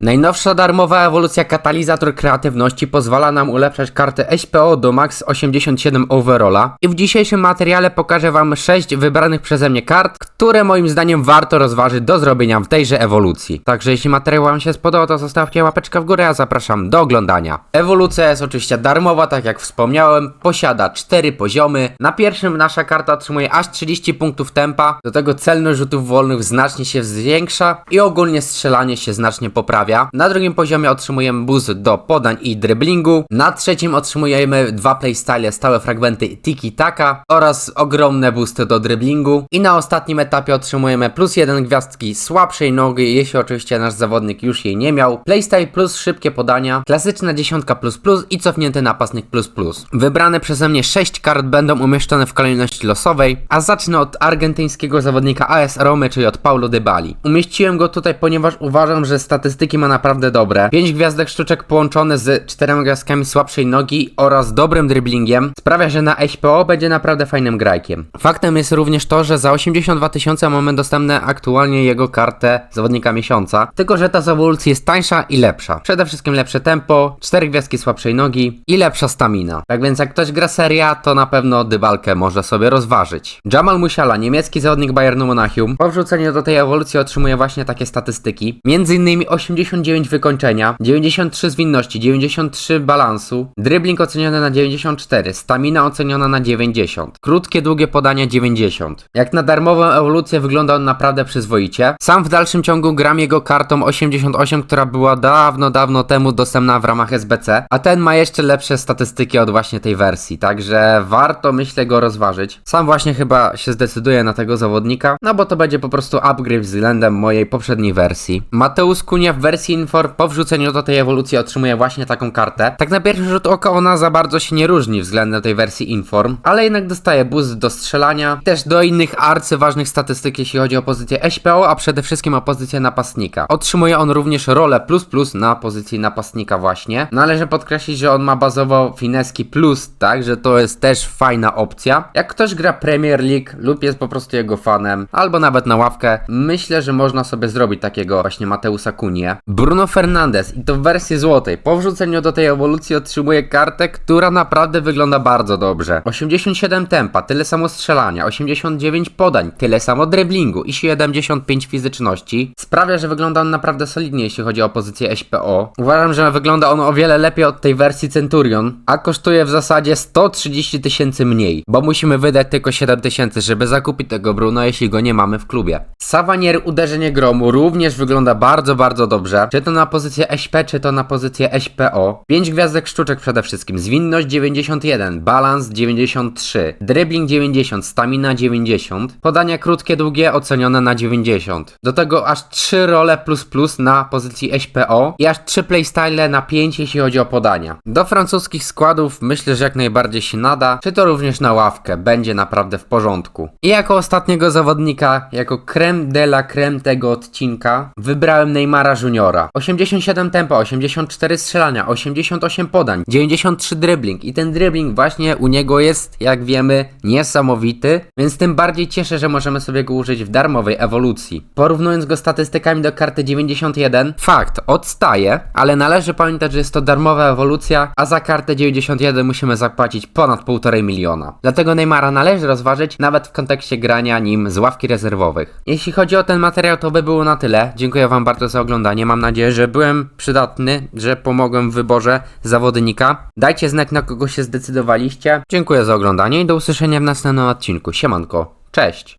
Najnowsza darmowa ewolucja katalizator kreatywności pozwala nam ulepszać kartę SPO do max 87 overalla i w dzisiejszym materiale pokażę wam 6 wybranych przeze mnie kart, które moim zdaniem warto rozważyć do zrobienia w tejże ewolucji. Także jeśli materiał wam się spodobał, to zostawcie łapeczkę w górę, a zapraszam do oglądania. Ewolucja jest oczywiście darmowa, tak jak wspomniałem, posiada 4 poziomy. Na pierwszym nasza karta otrzymuje aż 30 punktów tempa, do tego celność rzutów wolnych znacznie się zwiększa i ogólnie strzelanie się znacznie poprawia. Na drugim poziomie otrzymujemy boost do podań i driblingu. Na trzecim otrzymujemy dwa playstyle, stałe fragmenty tiki-taka oraz ogromne boosty do driblingu. I na ostatnim etapie otrzymujemy plus jeden gwiazdki słabszej nogi, jeśli oczywiście nasz zawodnik już jej nie miał. Playstyle plus szybkie podania, klasyczna dziesiątka plus plus i cofnięty napastnik plus plus. Wybrane przeze mnie 6 kart będą umieszczone w kolejności losowej, a zacznę od argentyńskiego zawodnika AS Romy, czyli od Paulo Dybali. Umieściłem go tutaj, ponieważ uważam, że statystyki ma naprawdę dobre. 5 gwiazdek sztuczek połączone z 4 gwiazdkami słabszej nogi oraz dobrym driblingiem sprawia, że na SPO będzie naprawdę fajnym grajkiem. Faktem jest również to, że za 82 tysiące mamy dostępne aktualnie jego kartę zawodnika miesiąca, tylko że ta z ewolucji jest tańsza i lepsza. Przede wszystkim lepsze tempo, 4 gwiazdki słabszej nogi i lepsza stamina. Tak więc jak ktoś gra seria, to na pewno dybalkę może sobie rozważyć. Jamal Musiala, niemiecki zawodnik Bayernu Monachium, po wrzuceniu do tej ewolucji otrzymuje właśnie takie statystyki. Między innymi 89 wykończenia, 93 zwinności, 93 balansu, dribbling oceniony na 94, stamina oceniona na 90, krótkie, długie podania 90. Jak na darmową ewolucję wygląda on naprawdę przyzwoicie. Sam w dalszym ciągu gram jego kartą 88, która była dawno, dawno temu dostępna w ramach SBC, a ten ma jeszcze lepsze statystyki od właśnie tej wersji, także warto myślę go rozważyć. Sam właśnie chyba się zdecyduję na tego zawodnika, no bo to będzie po prostu upgrade względem mojej poprzedniej wersji. Mateusz Kunia w wersji Infor po wrzuceniu do tej ewolucji otrzymuje właśnie taką kartę. Tak na pierwszy rzut oka ona za bardzo się nie różni względem tej wersji Inform, ale jednak dostaje boost do strzelania, też do innych arcyważnych statystyk jeśli chodzi o pozycję SPO, a przede wszystkim o pozycję napastnika. Otrzymuje on również rolę plus plus na pozycji napastnika właśnie. Należy podkreślić, że on ma bazowo fineski plus, tak, że to jest też fajna opcja. Jak ktoś gra Premier League lub jest po prostu jego fanem, albo nawet na ławkę, myślę, że można sobie zrobić takiego właśnie Mateusa Kunię. Bruno Fernandes i to w wersji złotej. Po wrzuceniu do tej ewolucji otrzymuje kartę, która naprawdę wygląda bardzo dobrze. 87 tempa, tyle samo strzelania, 89 podań, tyle samo driblingu i 75 fizyczności. Sprawia, że wygląda on naprawdę solidnie, jeśli chodzi o pozycję SPO. Uważam, że wygląda on o wiele lepiej od tej wersji Centurion, a kosztuje w zasadzie 130 tysięcy mniej, bo musimy wydać tylko 7 tysięcy, żeby zakupić tego Bruno, jeśli go nie mamy w klubie. Savanier uderzenie gromu również wygląda bardzo, bardzo dobrze. Czy to na pozycję SP, czy to na pozycję SPO. 5 gwiazdek sztuczek przede wszystkim. Zwinność 91, balans 93, dribbling 90, stamina 90, podania krótkie, długie ocenione na 90. Do tego aż 3 role plus plus na pozycji SPO i aż 3 playstyle na 5 jeśli chodzi o podania. Do francuskich składów myślę, że jak najbardziej się nada, czy to również na ławkę, będzie naprawdę w porządku. I jako ostatniego zawodnika, jako creme de la creme tego odcinka, wybrałem Neymara Juniora. 87 tempa, 84 strzelania, 88 podań, 93 dribbling i ten dribbling właśnie u niego jest, jak wiemy, niesamowity, więc tym bardziej cieszę, że możemy sobie go użyć w darmowej ewolucji. Porównując go statystykami do karty 91, fakt, odstaje, ale należy pamiętać, że jest to darmowa ewolucja, a za kartę 91 musimy zapłacić ponad 1,5 miliona. Dlatego Neymara należy rozważyć nawet w kontekście grania nim z ławki rezerwowych. Jeśli chodzi o ten materiał, to by było na tyle. Dziękuję Wam bardzo za oglądanie. Mam nadzieję, że byłem przydatny, że pomogłem w wyborze zawodnika. Dajcie znać, na kogo się zdecydowaliście. Dziękuję za oglądanie i do usłyszenia w następnym odcinku. Siemanko, cześć!